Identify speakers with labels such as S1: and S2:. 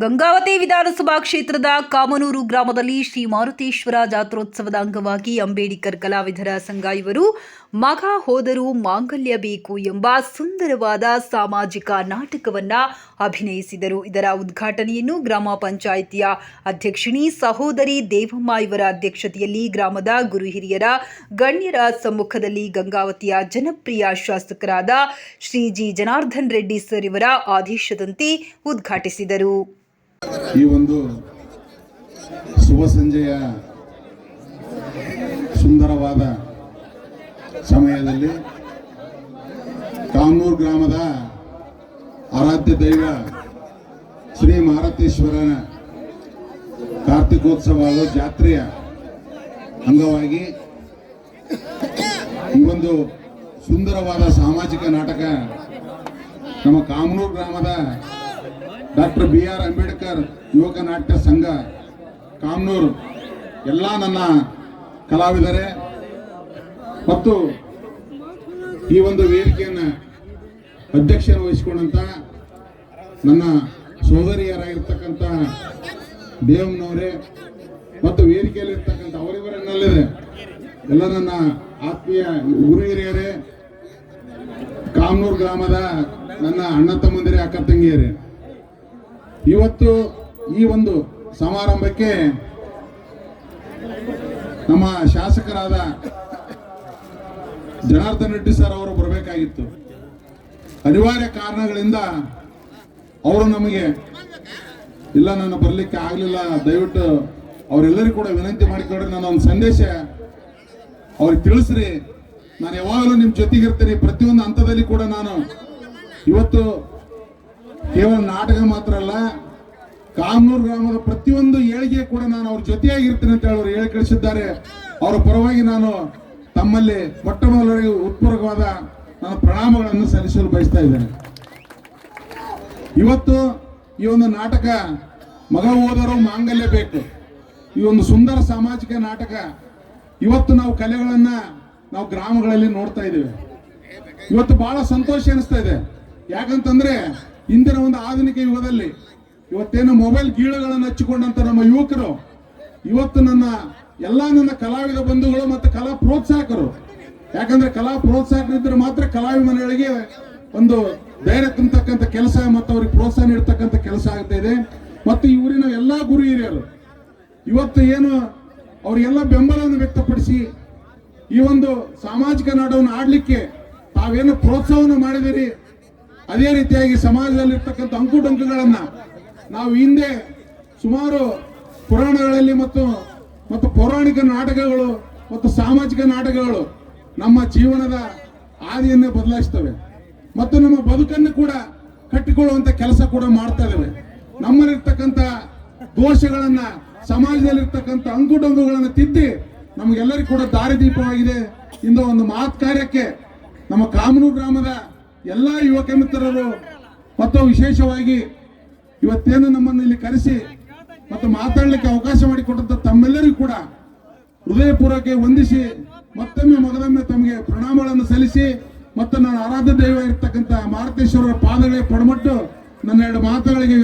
S1: ಗಂಗಾವತಿ ವಿಧಾನಸಭಾ ಕ್ಷೇತ್ರದ ಕಾಮನೂರು ಗ್ರಾಮದಲ್ಲಿ ಶ್ರೀ ಮಾರುತೇಶ್ವರ ಜಾತ್ರೋತ್ಸವದ ಅಂಗವಾಗಿ ಅಂಬೇಡ್ಕರ್ ಕಲಾವಿದರ ಸಂಘ ಇವರು ಮಗ ಹೋದರೂ ಮಾಂಗಲ್ಯ ಬೇಕು ಎಂಬ ಸುಂದರವಾದ ಸಾಮಾಜಿಕ ನಾಟಕವನ್ನ ಅಭಿನಯಿಸಿದರು. ಇದರ ಉದ್ಘಾಟನೆಯನ್ನು ಗ್ರಾಮ ಪಂಚಾಯಿತಿಯ ಅಧ್ಯಕ್ಷಿಣಿ ಸಹೋದರಿ ದೇವಮ್ಮ ಇವರ ಅಧ್ಯಕ್ಷತೆಯಲ್ಲಿ ಗ್ರಾಮದ ಗುರು ಹಿರಿಯರ ಗಣ್ಯರ ಸಮ್ಮುಖದಲ್ಲಿ ಗಂಗಾವತಿಯ ಜನಪ್ರಿಯ ಶಾಸಕರಾದ ಶ್ರೀ ಜಿ ಜನಾರ್ದನ್ ರೆಡ್ಡಿ ಸರ್ ಇವರ ಆದೇಶದಂತೆ ಉದ್ಘಾಟಿಸಿದರು.
S2: ಈ ಒಂದು ಶುಭ ಸಂಜೆಯ ಸುಂದರವಾದ ಸಮಯದಲ್ಲಿ ಕಾಮೂರು ಗ್ರಾಮದ ಆರಾಧ್ಯ ದೈವ ಶ್ರೀ ಮಾರತೇಶ್ವರನ ಕಾರ್ತಿಕೋತ್ಸವದ ಜಾತ್ರೆಯ ಅಂಗವಾಗಿ ಈ ಒಂದು ಸುಂದರವಾದ ಸಾಮಾಜಿಕ ನಾಟಕ ನಮ್ಮ ಕಾಮನೂರು ಗ್ರಾಮದ ಡಾಕ್ಟರ್ ಬಿ ಆರ್ ಅಂಬೇಡ್ಕರ್ ಯುವಕ ನಾಟ್ಯ ಸಂಘ, ಕಾಮನೂರು. ಎಲ್ಲ ನನ್ನ ಕಲಾವಿದರೇ ಮತ್ತು ಈ ಒಂದು ವೇದಿಕೆಯನ್ನು ಅಧ್ಯಕ್ಷರ ವಹಿಸಿಕೊಂಡಂತ ನನ್ನ ಸೋದರಿಯರಾಗಿರ್ತಕ್ಕಂಥ ದೇವಮ್ಮನವರೇ ಮತ್ತು ವೇದಿಕೆಯಲ್ಲಿರ್ತಕ್ಕಂಥ ಅವರಿವರನ್ನಲ್ಲದೆ ಎಲ್ಲ ನನ್ನ ಆತ್ಮೀಯ ಗುರು ಹಿರಿಯರೇ, ಕಾಮನೂರು ಗ್ರಾಮದ ನನ್ನ ಅಣ್ಣ ತಮ್ಮಂದಿರೇ, ಅಕ್ಕ ತಂಗಿಯರೇ. ಇವತ್ತು ಈ ಒಂದು ಸಮಾರಂಭಕ್ಕೆ ನಮ್ಮ ಶಾಸಕರಾದ ಜನಾರ್ದನ್ ರೆಡ್ಡಿ ಸರ್ ಅವರು ಬರಬೇಕಾಗಿತ್ತು. ಅನಿವಾರ್ಯ ಕಾರಣಗಳಿಂದ ಅವರು ನಮಗೆ ಇಲ್ಲ, ನಾನು ಬರಲಿಕ್ಕೆ ಆಗಲಿಲ್ಲ. ದಯವಿಟ್ಟು ಅವರೆಲ್ಲರಿಗೂ ಕೂಡ ವಿನಂತಿ ಮಾಡಿಕೊಂಡ್ರೆ. ನಾನು ಒಂದು ಸಂದೇಶ ಅವ್ರಿಗೆ ತಿಳಿಸ್ರಿ. ನಾನು ಯಾವಾಗಲೂ ನಿಮ್ಮ ಜೊತೆಗಿರ್ತೀನಿ ಪ್ರತಿಯೊಂದು ಹಂತದಲ್ಲಿ ಕೂಡ ನಾನು ಇವತ್ತು ಕೇವಲ ನಾಟಕ ಮಾತ್ರ ಕಾಮನೂರು ಗ್ರಾಮದ ಪ್ರತಿಯೊಂದು ಏಳಿಗೆ ಕೂಡ ನಾನು ಅವ್ರ ಜೊತೆಯಾಗಿರ್ತೇನೆ ಅಂತ ಹೇಳಿ ಹೇಳಿ ಕಳಿಸಿದ್ದಾರೆ. ಅವರ ಪರವಾಗಿ ನಾನು ತಮ್ಮಲ್ಲಿ ಮೊಟ್ಟ ಮೊದಲರಿಗೆ ಉತ್ಪೂರ್ವಕವಾದ ನಾನು ಪ್ರಣಾಮಗಳನ್ನು ಸಲ್ಲಿಸಲು ಬಯಸ್ತಾ ಇದ್ದೇನೆ. ಇವತ್ತು ಈ ಒಂದು ನಾಟಕ ಮಗ ಓದರು ಮಾಂಗಲ್ಯ ಬೇಕು. ಈ ಒಂದು ಸುಂದರ ಸಾಮಾಜಿಕ ನಾಟಕ ಇವತ್ತು ನಾವು ಕಲೆಗಳನ್ನ ನಾವು ಗ್ರಾಮಗಳಲ್ಲಿ ನೋಡ್ತಾ ಇದ್ದೇವೆ. ಇವತ್ತು ಬಹಳ ಸಂತೋಷ ಅನಿಸ್ತಾ ಇದೆ. ಯಾಕಂತಂದ್ರೆ ಇಂದಿನ ಒಂದು ಆಧುನಿಕ ಯುಗದಲ್ಲಿ ಇವತ್ತೇನು ಮೊಬೈಲ್ ಗೀಳುಗಳನ್ನು ಹಚ್ಚಿಕೊಂಡಂತ ನಮ್ಮ ಯುವಕರು, ಇವತ್ತು ನನ್ನ ಎಲ್ಲ ನನ್ನ ಕಲಾವಿದ ಬಂಧುಗಳು ಮತ್ತು ಕಲಾ ಪ್ರೋತ್ಸಾಹಕರು. ಯಾಕಂದ್ರೆ ಕಲಾ ಪ್ರೋತ್ಸಾಹಕರಿದ್ರೆ ಮಾತ್ರ ಕಲಾವಿಮನೆಗಳಿಗೆ ಒಂದು ಧೈರ್ಯ ತುಂಬತಕ್ಕಂಥ ಕೆಲಸ ಮತ್ತು ಅವ್ರಿಗೆ ಪ್ರೋತ್ಸಾಹ ನೀಡ್ತಕ್ಕಂಥ ಕೆಲಸ ಆಗ್ತಾ ಇದೆ. ಮತ್ತು ಇವರಿನ ಎಲ್ಲ ಗುರಿ ಹಿರಿಯರು, ಇವತ್ತು ಏನು ಅವರಿಗೆಲ್ಲ ಬೆಂಬಲವನ್ನು ವ್ಯಕ್ತಪಡಿಸಿ ಈ ಒಂದು ಸಾಮಾಜಿಕ ನಾಟವನ್ನು ಆಡಲಿಕ್ಕೆ ತಾವೇನು ಪ್ರೋತ್ಸಾಹವನ್ನು ಮಾಡಿದಿರಿ ಅದೇ ರೀತಿಯಾಗಿ ಸಮಾಜದಲ್ಲಿರ್ತಕ್ಕಂಥ ಅಂಕುಡೊಂಕುಗಳನ್ನ ನಾವು ಹಿಂದೆ ಸುಮಾರು ಪುರಾಣಗಳಲ್ಲಿ ಮತ್ತು ಮತ್ತು ಪೌರಾಣಿಕ ನಾಟಕಗಳು ಮತ್ತು ಸಾಮಾಜಿಕ ನಾಟಕಗಳು ನಮ್ಮ ಜೀವನದ ಹಾದಿಯನ್ನೇ ಬದಲಾಯಿಸ್ತವೆ. ಮತ್ತು ನಮ್ಮ ಬದುಕನ್ನು ಕೂಡ ಕಟ್ಟಿಕೊಳ್ಳುವಂತ ಕೆಲಸ ಕೂಡ ಮಾಡ್ತಾ ಇದ್ದಾವೆ. ನಮ್ಮಲ್ಲಿರ್ತಕ್ಕಂಥ ದೋಷಗಳನ್ನು, ಸಮಾಜದಲ್ಲಿರ್ತಕ್ಕಂಥ ಅಂಕುಡೊಂಗುಗಳನ್ನ ತಿದ್ದಿ ನಮಗೆಲ್ಲರಿಗೂ ಕೂಡ ದಾರಿದೀಪವಾಗಿದೆ. ಇಂದು ಒಂದು ಮಹತ್ ಕಾರ್ಯಕ್ಕೆ ನಮ್ಮ ಕಾಮನೂರು ಗ್ರಾಮದ ಎಲ್ಲಾ ಯುವಕ ಮಿತ್ರರು ಮತ್ತು ವಿಶೇಷವಾಗಿ ಇವತ್ತೇನು ನಮ್ಮನ್ನು ಇಲ್ಲಿ ಕರೆಸಿ ಮತ್ತು ಮಾತಾಡಲಿಕ್ಕೆ ಅವಕಾಶ ಮಾಡಿಕೊಟ್ಟಂತ ತಮ್ಮೆಲ್ಲರಿಗೂ ಕೂಡ ಹೃದಯಪೂರ್ವಕ ವಂದಿಸಿ, ಮತ್ತೊಮ್ಮೆ ಮೊದಲೊಮ್ಮೆ ತಮಗೆ ಪ್ರಣಾಮಗಳನ್ನು ಸಲ್ಲಿಸಿ ಮತ್ತು ನಾನು ಆರಾಧ್ಯ ದೈವ ಇರ್ತಕ್ಕಂಥ ಮಾರುತೇಶ್ವರರ ಪಾದಗಳಿಗೆ ಪಡಮಟ್ಟು ನನ್ನ ಎರಡು ಮಾತುಗಳಿಗೆ